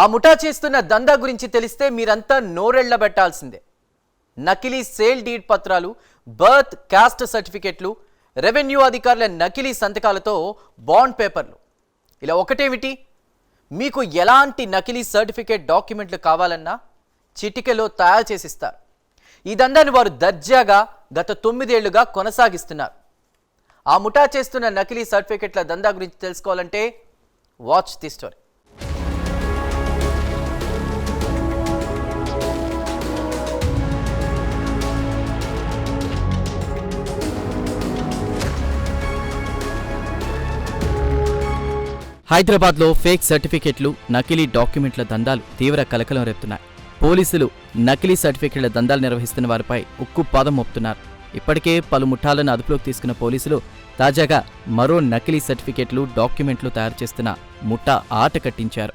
ఆ ముఠా చేస్తున్న దందా గురించి తెలిస్తే మీరంతా నోరెళ్ళబెట్టాల్సిందే నకిలీ సేల్ డీడ్ పత్రాలు బర్త్ క్యాస్ట్ సర్టిఫికెట్లు రెవెన్యూ అధికారుల నకిలీ సంతకాలతో బాండ్ పేపర్లు. ఇలా ఒకటేమిటి? మీకు ఎలాంటి నకిలీ సర్టిఫికేట్ డాక్యుమెంట్లు కావాలన్నా చిటికెలో తయారు చేసిస్తారు. ఈ దందాన్ని వారు దర్జాగా గత తొమ్మిదేళ్ళుగా కొనసాగిస్తున్నారు. ఆ ముఠా చేస్తున్న నకిలీ సర్టిఫికెట్ల దందా గురించి తెలుసుకోవాలంటే వాచ్ ది స్టోరీ. హైదరాబాద్లో ఫేక్ సర్టిఫికెట్లు నకిలీ డాక్యుమెంట్ల దందాలు తీవ్ర కలకలం రేపుతున్నాయి. పోలీసులు నకిలీ సర్టిఫికెట్ల దందాలు నిర్వహిస్తున్న వారిపై ఉక్కు పాదం మోపుతున్నారు. ఇప్పటికే పలు ముఠాలను అదుపులోకి తీసుకున్న పోలీసులు తాజాగా మరో నకిలీ సర్టిఫికెట్లు డాక్యుమెంట్లు తయారు చేస్తున్న ముఠా ఆట కట్టించారు.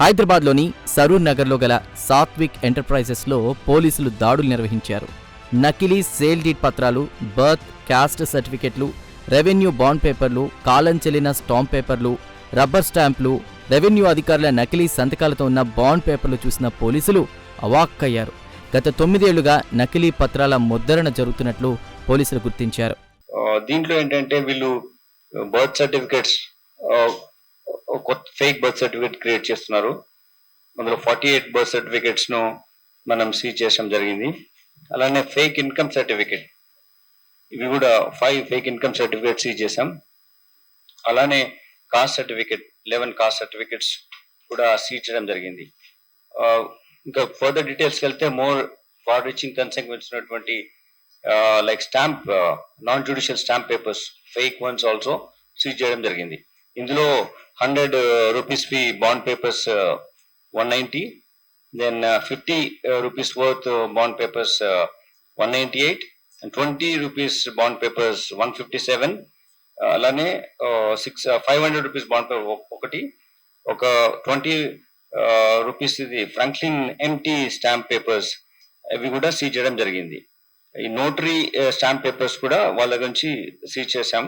హైదరాబాద్లోని సరూర్ నగర్లో గల సాత్విక్ ఎంటర్ప్రైజెస్లో పోలీసులు దాడులు నిర్వహించారు. నకిలీ సేల్ డీట్ పత్రాలు బర్త్ క్యాస్ట్ సర్టిఫికెట్లు రెవెన్యూ బాండ్ పేపర్లు కాలం చెల్లిన స్టాంప్ పేపర్లు రబ్బర్ స్టాంపులు రెవెన్యూ అధికారుల నకిలీ సంతకాలతో ఉన్న బాండ్ పేపర్లు చూసిన పోలీసులు అవాక్కయ్యారు. గత తొమ్మిదేళ్ళుగా నకిలీ పత్రాల ముద్రణ జరుగుతున్నట్లు పోలీసులు గుర్తించారు. దీంట్లో ఏంటంటే వీళ్ళు బర్త్ సర్టిఫికెట్స్ కొత్త ఫేక్ బర్త్ సర్టిఫికేట్ క్రియేట్ చేస్తున్నారు. అందులో ఫార్టీ ఎయిట్ బర్త్ సర్టిఫికేట్స్ను మనం సీజ్ చేయడం జరిగింది. అలానే ఫేక్ ఇన్కమ్ సర్టిఫికేట్ ఇవి కూడా five fake income certificate seize చేసాం. అలానే caste certificate eleven caste certificates కూడా సీజ్ చేయడం జరిగింది. ఇంకా ఫర్దర్ డీటెయిల్స్కి వెళ్తే మోర్ ఫార్ రీచింగ్ కన్సెక్వెన్స్ ఉన్నటువంటి like stamp non judicial stamp papers fake ones also seize చేయడం జరిగింది. ఇందులో hundred rupees fee bond papers one ninety then fifty rupees worth bond papers one ninety eight and twenty rupees bond papers one fifty seven అలానే six five hundred rupees bond paper ఒకటి ఒక twenty rupees uh, ఇది Franklin empty stamp papers అవి కూడా seize చేయడం జరిగింది. ఈ notary stamp papers కూడా వాళ్ళ గురించి సీజ్ చేశాం.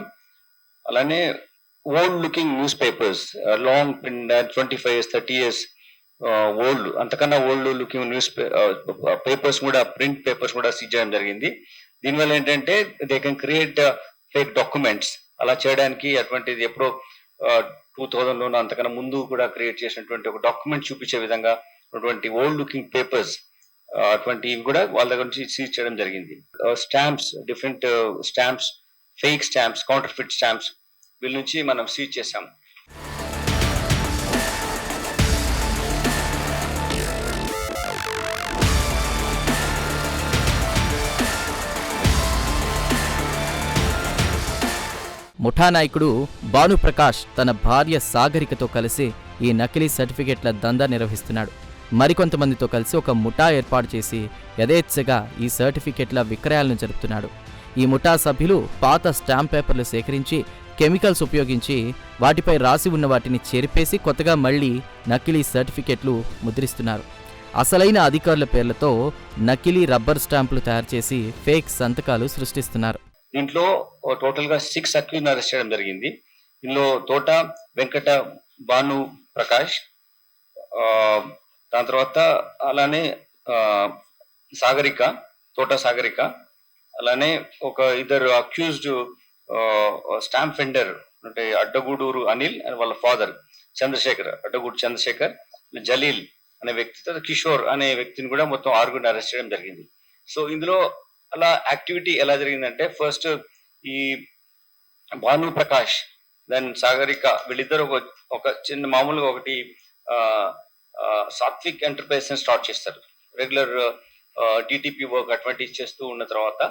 అలానే old looking newspapers long print twenty five years thirty years old అంతకన్నా ఓల్డ్ లుకింగ్ న్యూస్ పేపర్స్ కూడా ప్రింట్ పేపర్స్ కూడా సీజ్ చేయడం జరిగింది. దీనివల్ల ఏంటంటే they can create fake documents అలా చేయడానికి అటువంటిది ఎప్పుడో uh, టూ థౌజండ్ అంతకన్నా ముందు కూడా క్రియేట్ చేసినటువంటి ఒక డాక్యుమెంట్ చూపించే విధంగా ఉన్నటువంటి ఓల్డ్ లుకింగ్ పేపర్స్ అటువంటివి కూడా వాళ్ళ దగ్గర నుంచి సీజ్ చేయడం జరిగింది. Stamps different stamps fake stamps counterfeit stamps వీళ్ళ నుంచి మనం సీజ్ చేశాం. ముఠా నాయకుడు భానుప్రకాష్ తన భార్య సాగరికతో కలిసి ఈ నకిలీ సర్టిఫికెట్ల దందా నిర్వహిస్తున్నాడు. మరికొంతమందితో కలిసి ఒక ముఠా ఏర్పాటు చేసి యథేచ్ఛగా ఈ సర్టిఫికెట్ల విక్రయాలను జరుపుతున్నాడు. ఈ ముఠా సభ్యులు పాత స్టాంప్ పేపర్లు సేకరించి కెమికల్స్ ఉపయోగించి వాటిపై రాసి ఉన్న వాటిని చెరిపేసి కొత్తగా మళ్ళీ నకిలీ సర్టిఫికెట్లు ముద్రిస్తున్నారు. అసలైన అధికారుల పేర్లతో నకిలీ రబ్బర్ స్టాంపులు తయారు చేసి ఫేక్ సంతకాలు సృష్టిస్తున్నారు. దీంట్లో టోటల్గా సిక్స్ అక్యూజ్ అరెస్ట్ చేయడం జరిగింది. ఇందులో తోట వెంకట భాను ప్రకాష్ దాని తర్వాత అలానే సాగరిక తోట సాగరిక అలానే ఒక ఇద్దరు అక్యూజ్డ్ స్టాంప్ ఫెండర్ అంటే అడ్డగూడూరు అనిల్ అండ్ వాళ్ళ ఫాదర్ చంద్రశేఖర్ అడ్డగూడు చంద్రశేఖర్ జలీల్ అనే వ్యక్తి తర్వాత కిషోర్ అనే వ్యక్తిని కూడా మొత్తం ఆరుగురిని అరెస్ట్ చేయడం జరిగింది. సో ఇందులో అలా యాక్టివిటీ ఎలా జరిగిందంటే ఫస్ట్ ఈ భాను ప్రకాష్ దెన్ సాగరిక వీళ్ళిద్దరు ఒక ఒక చిన్న మామూలుగా ఒకటి సాత్విక్ ఎంటర్ప్రైజ్ స్టార్ట్ చేస్తారు. రెగ్యులర్ డిటిపి వర్క్ అటువంటివి చేస్తూ ఉన్న తర్వాత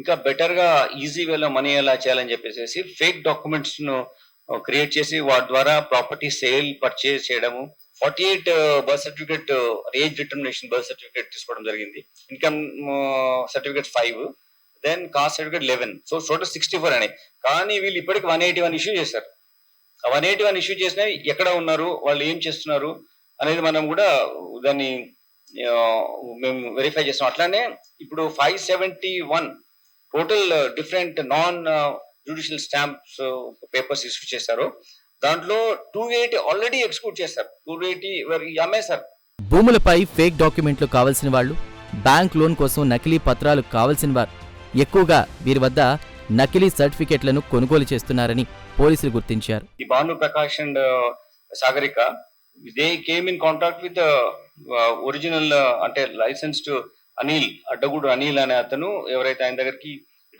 ఇంకా బెటర్గా ఈజీ వేలో మనీ ఎలా చేయాలని చెప్పేసి ఫేక్ డాక్యుమెంట్స్ను క్రియేట్ చేసి వాటి ద్వారా ప్రాపర్టీ సేల్ పర్చేజ్ చేయడము. Forty eight birth certificate age determination birth certificate తీసుకోవడం జరిగింది. Income certificate five then caste certificate eleven so total sixty four అని. కానీ వీళ్ళు ఇప్పటికి వన్ ఎయిటీ వన్ ఇష్యూ చేశారు. వన్ ఎయిటీ వన్ ఇష్యూ చేసిన ఎక్కడ ఉన్నారు వాళ్ళు ఏం చేస్తున్నారు అనేది మనం కూడా దాన్ని మేము వెరిఫై చేస్తాం అట్లానే ఇప్పుడు five seventy one total different non judicial stamps papers issue చేశారు. దాంట్లో టూ ఎయిటీ ఆల్రెడీ ఎక్స్క్యూట్ చేశారు. టూ ఎయిటీ అమ్మేశారు భూములపై ఫేక్ డాక్యుమెంట్లు కావలసిన వాళ్ళు బ్యాంక్ లోన్ కోసం నకిలీ పత్రాలు కావలసిన వారు. ఎక్కువగా వీరి వద్ద నకిలీ సర్టిఫికెట్లను కొనుగోలు చేస్తున్నారని పోలీసులు గుర్తించారు. ఈ Bhanu Prakash and Sagarika they came in contact with original అంటే లైసెన్స్డ్ అనిల్ అడ్డగూడు అనిల్ అనే అతను ఎవరైతే ఆయన దగ్గరికి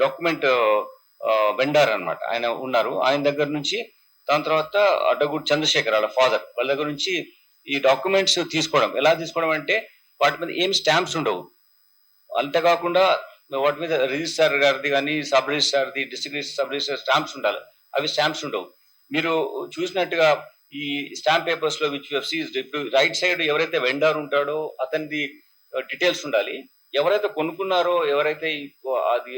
డాక్యుమెంట్ వెండార్ అన్నమాట ఆయన ఉన్నారు. ఆయన దగ్గర నుంచి దాని తర్వాత అడ్డగూడు చంద్రశేఖర్ వాళ్ళ ఫాదర్ వాళ్ళ దగ్గర నుంచి ఈ డాక్యుమెంట్స్ తీసుకోవడం. ఎలా తీసుకోవడం అంటే వాటి మీద ఏం స్టాంప్స్ ఉండవు. అంతేకాకుండా వాటి మీద రిజిస్ట్రార్ గారిది కానీ సబ్ రిజిస్ట్రార్ది డిస్ట్రిక్ట్ సబ్ రిజిస్ట్రార్ స్టాంప్స్ ఉండాలి. అవి స్టాంప్స్ ఉండవు. మీరు చూసినట్టుగా ఈ స్టాంప్ పేపర్స్లో విచ్ సీజ్ ఇప్పుడు రైట్ సైడ్ ఎవరైతే వెండర్ ఉంటాడో అతనిది డీటెయిల్స్ ఉండాలి. ఎవరైతే కొనుక్కున్నారో ఎవరైతే అది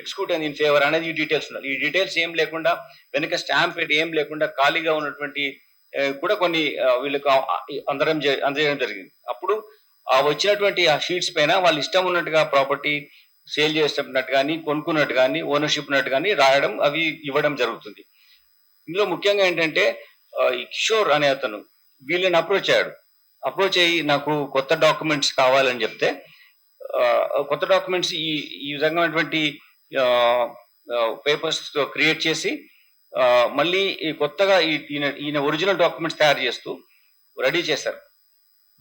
ఎక్స్క్యూట్ అయింది ఇన్ ఫేవర్ అనేది ఈ డీటెయిల్స్ ఉండాలి. ఈ డీటెయిల్స్ ఏం లేకుండా వెనక స్టాంప్ ఏం లేకుండా ఖాళీగా ఉన్నటువంటి కూడా కొన్ని వీళ్ళకి అందరం అందజేయడం జరిగింది. అప్పుడు ఆ వచ్చినటువంటి ఆ షీట్స్ పైన వాళ్ళు ఇష్టం ఉన్నట్టుగా ప్రాపర్టీ సేల్ చేసినట్టు కానీ కొనుక్కున్నట్టు కానీ ఓనర్షిప్ ఉన్నట్టు కానీ రాయడం అవి ఇవ్వడం జరుగుతుంది. ఇందులో ముఖ్యంగా ఏంటంటే ఈ కిషోర్ అనే అతను వీళ్ళని అప్రోచ్ అయ్యాడు. అప్రోచ్ అయ్యి నాకు కొత్త డాక్యుమెంట్స్ కావాలని చెప్తే కొత్త డాక్యుమెంట్స్ ఈ ఈ విధమైనటువంటి పేపర్స్ క్రియేట్ చేసి మళ్ళీ ఈ కొత్తగా ఈయన ఈయన ఒరిజినల్ డాక్యుమెంట్స్ తయారు చేస్తూ రెడీ చేశారు.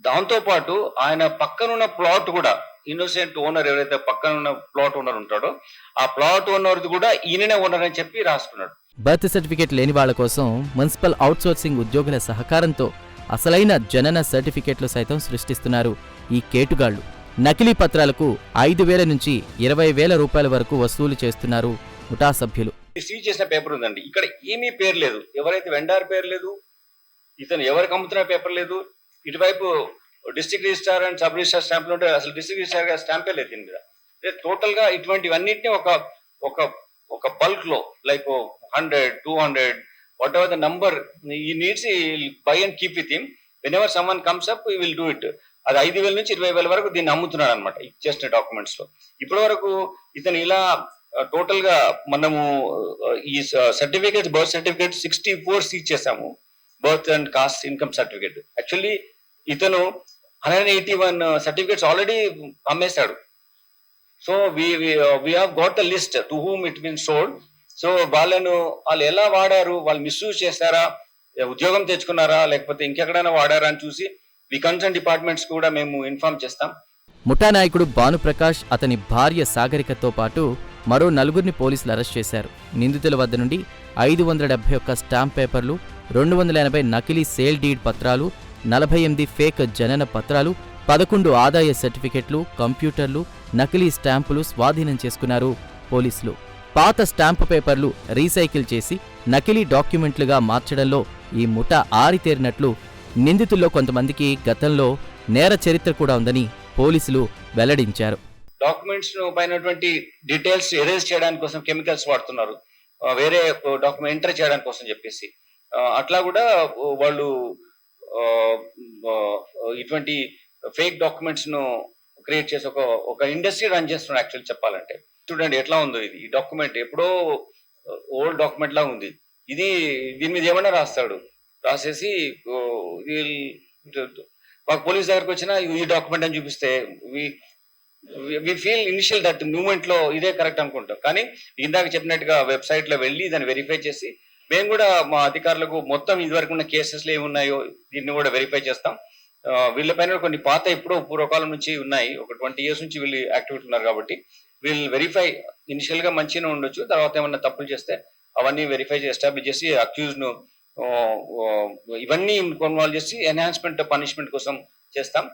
దాంతో పాటు ఆయన పక్కనున్న ప్లాట్ కూడా ఇన్నోసెంట్ ఓనర్ ఎవరైతే పక్కనున్న ప్లాట్ ఓనర్ ఉంటాడో ఆ ప్లాట్ ఓనర్ కూడా ఈయననే ఓనర్ అని చెప్పి రాసుకున్నాడు. బర్త్ సర్టిఫికేట్ లేని వాళ్ళ కోసం మున్సిపల్ అవుట్సోర్సింగ్ ఉద్యోగుల సహకారంతో అసలైన జనన సర్టిఫికేట్లు సైతం సృష్టిస్తున్నారు ఈ కేటుగాళ్ళు నకిలీ పత్రాలకు ఐదు వేల నుంచి ఇరవై వేల రూపాయల వరకు వసూలు చేస్తున్నారు ముఠా సభ్యులు. సీజ్ చేసిన పేపర్ ఉందండి. ఇక్కడ ఏమీ పేరు లేదు. ఎవరైతే వెండార్ పేరు లేదు ఇతను ఎవరికి అమ్ముతున్న పేపర్ లేదు. ఇటువైపు district registrar and sub registrar స్టాంపులు ఉంటే అసలు డిస్ట్రిక్ట్ రిజిస్టార్గా స్టాంపే లేదు దీని మీద. టోటల్గా ఇటువంటివన్నిటిని ఒక ఒక ఒక బల్క్లో like hundred two hundred whatever the number he needs buy and keep with him whenever someone comes up will do it అది ఐదు వేల నుంచి ఇరవై వేల వరకు దీన్ని అమ్ముతున్నాడు అనమాట ఇచ్చేసిన డాక్యుమెంట్స్లో. ఇప్పటి వరకు ఇతను ఇలా టోటల్గా మనము ఈ certificate birth certificate sixty four seize చేసాము birth and caste income certificate actually ఇతను hundred eighty one certificates already అమ్మేశాడు. So we we have got the list to whom it mean sold so వాళ్ళను వాళ్ళు ఎలా వాడారు? వాళ్ళు మిస్యూజ్ చేశారా? ఉద్యోగం తెచ్చుకున్నారా? లేకపోతే ఇంకెక్కడైనా వాడారా అని చూసి వి కన్సర్న్ డిపార్ట్మెంట్స్ కూడా మేము ఇన్ఫార్మ్ చేస్తాం. ముఠా నాయకుడు భానుప్రకాష్ అతని భార్య సాగరికతో పాటు మరో నలుగురిని పోలీసులు అరెస్ట్ చేశారు. నిందితుల వద్ద నుండి ఐదు వందల డెబ్బై ఒక్క స్టాంప్ పేపర్లు రెండు వందల ఎనభై నకిలీ సేల్ డీడ్ పత్రాలు నలభై ఎనిమిది ఫేక్ జనన పత్రాలు పదకొండు ఆదాయ సర్టిఫికెట్లు కంప్యూటర్లు నకిలీ స్టాంపులు స్వాధీనం చేసుకున్నారు పోలీసులు. పాత స్టాంపు పేపర్లు రీసైకిల్ చేసి నకిలీ డాక్యుమెంట్లుగా మార్చడంలో ఈ ముఠ ఆరితేరినట్లు నిందితుల్లో కొంతమందికి గతంలో నేర చరిత్ర కూడా ఉందని పోలీసులు వెల్లడించారు. డాక్యుమెంట్స్ పైనటువంటి డీటెయిల్స్ ఎరేజ్ చేయడానికి కోసం కెమికల్స్ వాడుతున్నారు. వేరే డాక్యుమెంట్ ఎంటర్ చేయడానికి కోసం చెప్పేసి. అట్లా కూడా వాళ్ళు ఇటువంటి ఫేక్ డాక్యుమెంట్స్ను క్రియేట్ చేసి ఒక ఒక ఇండస్ట్రీ రన్ చేస్తున్నారు యాక్చువల్ చెప్పాలంటే. చూడండి ఎట్లా ఉందో ఇది. ఈ డాక్యుమెంట్ ఎప్పుడో ఓల్డ్ డాక్యుమెంట్ లా ఉంది. ఇది దీని మీద ఏమన్నా రాస్తాడు? రాసేసి మాకు పోలీస్ దగ్గరకు వచ్చినా ఈ డాక్యుమెంట్ అని చూపిస్తే వి- ఫీల్ ఇనిషియల్ దట్ మూమెంట్లో ఇదే కరెక్ట్ అనుకుంటాం. కానీ ఇందాక చెప్పినట్టుగా వెబ్సైట్లో వెళ్ళి దాన్ని వెరిఫై చేసి మేము కూడా మా అధికారులకు మొత్తం ఇదివరకు ఉన్న కేసెస్లో ఏమున్నాయో దీన్ని కూడా వెరిఫై చేస్తాం. వీళ్ళ వీళ్ళపైన కొన్ని పాత ఎప్పుడో పూర్వకాలం నుంచి ఉన్నాయి. ఒక ట్వంటీ ఇయర్స్ నుంచి వీళ్ళు యాక్టివిటీ ఉన్నారు కాబట్టి వీళ్ళు వెరిఫై ఇనిషియల్గా మంచిగా ఉండొచ్చు. తర్వాత ఏమన్నా తప్పులు చేస్తే అవన్నీ వెరిఫై ఎస్టాబ్లిష్ చేసి అక్యూజ్ను ఇవన్నీ ఇన్వాల్వ్ చేసి ఎన్హాన్స్మెంట్ పనిష్మెంట్ కోసం చేస్తాం.